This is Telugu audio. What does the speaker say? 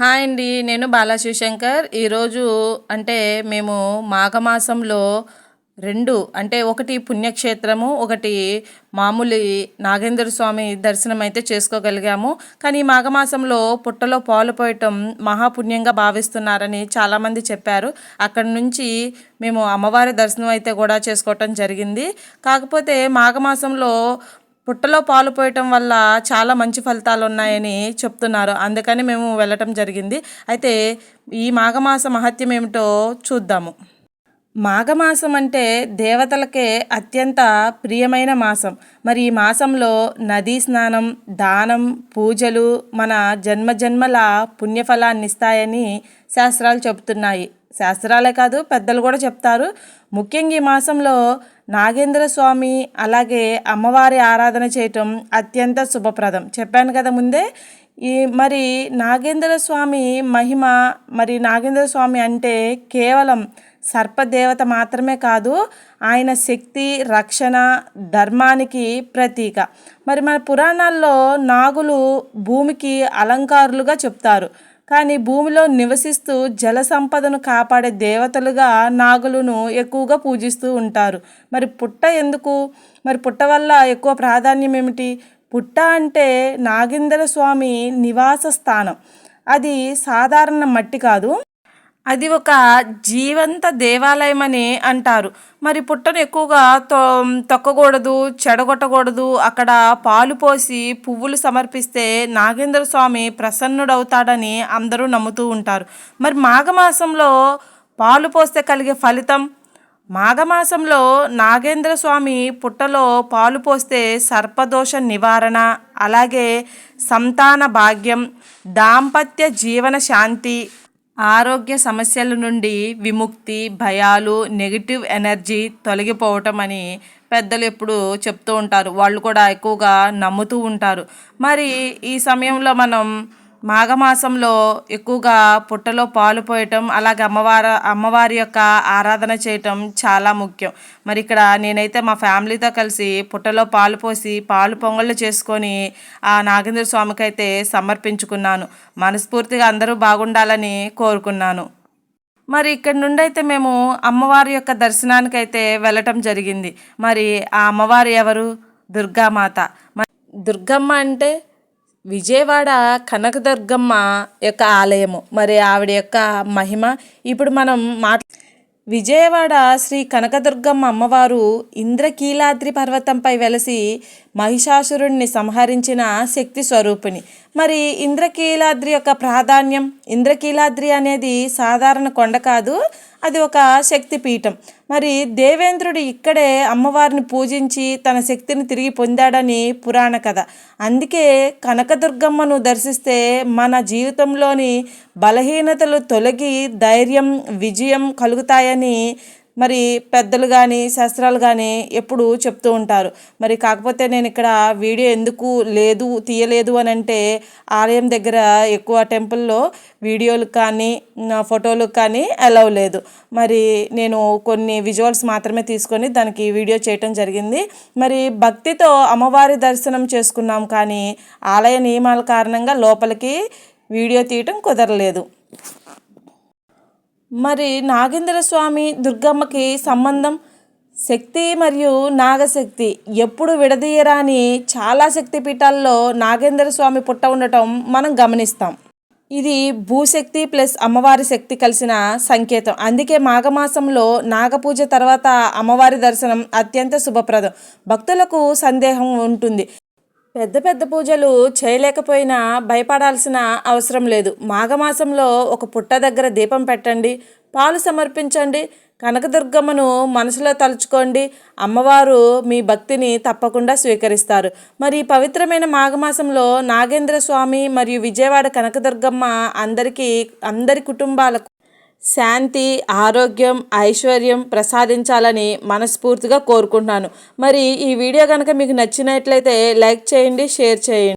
హాయ్ అండి నేను బాలా శివశంకర్. ఈరోజు అంటే మేము మాఘమాసంలో రెండు అంటే ఒకటి పుణ్యక్షేత్రము ఒకటి మామూలు నాగేంద్ర స్వామి దర్శనం అయితే చేసుకోగలిగాము. కానీ ఈ మాఘమాసంలో పుట్టలో పాలు పోయటం మహాపుణ్యంగా భావిస్తున్నారని చాలామంది చెప్పారు. అక్కడి నుంచి మేము అమ్మవారి దర్శనం అయితే కూడా చేసుకోవటం జరిగింది. కాకపోతే మాఘమాసంలో పుట్టలో పాలు పోయటం వల్ల చాలా మంచి ఫలితాలు ఉన్నాయని చెప్తున్నారు. అందుకని మేము వెళ్ళటం జరిగింది. అయితే ఈ మాఘమాస మహత్యం ఏమిటో చూద్దాము. మాఘమాసం అంటే దేవతలకే అత్యంత ప్రియమైన మాసం. మరి ఈ మాసంలో నదీ స్నానం దానం పూజలు మన జన్మజన్మల పుణ్యఫలాన్ని ఇస్తాయని శాస్త్రాలు చెబుతున్నాయి. శాస్త్రాలే కాదు పెద్దలు కూడా చెప్తారు. ముఖ్యంగా ఈ మాసంలో నాగేంద్ర స్వామి అలాగే అమ్మవారి ఆరాధన చేయటం అత్యంత శుభప్రదం. చెప్పాను కదా ముందే ఈ మరి నాగేంద్ర స్వామి మహిమ మరి నాగేంద్ర స్వామి అంటే కేవలం సర్పదేవత మాత్రమే కాదు ఆయన శక్తి రక్షణ ధర్మానికి ప్రతీక. మరి మన పురాణాల్లో నాగులు భూమికి అలంకారులుగా చెప్తారు. కానీ భూమిలో నివసిస్తూ జల సంపదను కాపాడే దేవతలుగా నాగులను ఎక్కువగా పూజిస్తూ ఉంటారు. మరి పుట్ట ఎందుకు? మరి పుట్ట వల్ల ఎక్కువ ప్రాధాన్యం ఏమిటి? పుట్ట అంటే నాగేంద్ర స్వామి నివాస స్థానం. అది సాధారణ మట్టి కాదు. అది ఒక జీవంత దేవాలయం అని అంటారు. మరి పుట్టను ఎక్కువగా తొ తొక్కకూడదు చెడగొట్టకూడదు అక్కడ పాలు పోసి పువ్వులు సమర్పిస్తే నాగేంద్ర స్వామి ప్రసన్నుడవుతాడని అందరూ నమ్ముతూ ఉంటారు. మరి మాఘమాసంలో పాలు పోస్తే కలిగే ఫలితం? మాఘమాసంలో నాగేంద్ర స్వామి పుట్టలో పాలు పోస్తే సర్పదోష నివారణ అలాగే సంతాన భాగ్యం దాంపత్య జీవన శాంతి ఆరోగ్య సమస్యల నుండి విముక్తి భయాలు నెగిటివ్ ఎనర్జీ తొలగిపోవటం అని పెద్దలు ఎప్పుడు చెప్తూ ఉంటారు. వాళ్ళు కూడా ఎక్కువగా నమ్ముతూ ఉంటారు. మరి ఈ సమయంలో మనం మాఘమాసంలో ఎక్కువగా పుట్టలో పాలు పోయటం అలాగే అమ్మవారు అమ్మవారి యొక్క ఆరాధన చేయటం చాలా ముఖ్యం. మరి ఇక్కడ నేనైతే మా ఫ్యామిలీతో కలిసి పుట్టలో పాలు పోసి పాలు పొంగళ్ళు చేసుకొని ఆ నాగేంద్ర స్వామికి అయితే సమర్పించుకున్నాను. మనస్ఫూర్తిగా అందరూ బాగుండాలని కోరుకున్నాను. మరి ఇక్కడి నుండి అయితే మేము అమ్మవారి యొక్క దర్శనానికి అయితే వెళ్ళటం జరిగింది. మరి ఆ అమ్మవారు ఎవరు? దుర్గామాత. దుర్గమ్మ అంటే విజయవాడ కనకదుర్గమ్మ యొక్క ఆలయము. మరి ఆవిడ యొక్క మహిమ. ఇప్పుడు మనం మాట్ విజయవాడ శ్రీ కనకదుర్గమ్మ అమ్మవారు ఇంద్రకీలాద్రి పర్వతంపై వెలసి మహిషాసురుణ్ణి సంహరించిన శక్తి స్వరూపిణి. మరి ఇంద్రకీలాద్రి యొక్క ప్రాధాన్యం ఇంద్రకీలాద్రి అనేది సాధారణ కొండ కాదు అది ఒక శక్తి పీఠం మరి దేవేంద్రుడు ఇక్కడే అమ్మవారిని పూజించి తన శక్తిని తిరిగి పొందాడని పురాణ కథ. అందుకే కనకదుర్గమ్మను దర్శిస్తే మన జీవితంలోని బలహీనతలు తొలగి ధైర్యం విజయం కలుగుతాయని మరి పెద్దలు కానీ శాస్త్రాలు కానీ ఎప్పుడు చెప్తూ ఉంటారు. మరి కాకపోతే నేను ఇక్కడ వీడియో ఎందుకు లేదు తీయలేదు అని అంటే ఆలయం దగ్గర ఎక్కువ టెంపుల్లో వీడియోలు కానీ ఫోటోలు కానీ అలవ్ లేదు. మరి నేను కొన్ని విజువల్స్ మాత్రమే తీసుకొని దానికి వీడియో చేయటం జరిగింది. మరి భక్తితో అమ్మవారి దర్శనం చేసుకున్నాం కానీ ఆలయ నియమాల కారణంగా లోపలికి వీడియో తీయటం కుదరలేదు. మరి నాగేంద్ర స్వామి దుర్గమ్మకి సంబంధం శక్తి మరియు నాగశక్తి ఎప్పుడు విడదీయరాని చాలా శక్తి పీఠాల్లో నాగేంద్ర స్వామి పుట్ట ఉండటం మనం గమనిస్తాం. ఇది భూశక్తి ప్లస్ అమ్మవారి శక్తి కలిసిన సంకేతం. అందుకే మాఘమాసంలో నాగపూజ తర్వాత అమ్మవారి దర్శనం అత్యంత శుభప్రదం. భక్తులకు సందేహం ఉంటుంది. పెద్ద పెద్ద పూజలు చేయలేకపోయినా భయపడాల్సిన అవసరం లేదు. మాఘమాసంలో ఒక పుట్ట దగ్గర దీపం పెట్టండి పాలు సమర్పించండి కనకదుర్గమ్మను మనసులో తలుచుకోండి. అమ్మవారు మీ భక్తిని తప్పకుండా స్వీకరిస్తారు. మరి పవిత్రమైన మాఘమాసంలో నాగేంద్ర స్వామి మరియు విజయవాడ కనకదుర్గమ్మ అందరికీ అందరి కుటుంబాలకు శాంతి ఆరోగ్యం ఐశ్వర్యం ప్రసాదించాలని మనస్ఫూర్తిగా కోరుకుంటున్నాను. మరి ఈ వీడియో కనుక మీకు నచ్చినట్లయితే లైక్ చేయండి షేర్ చేయండి.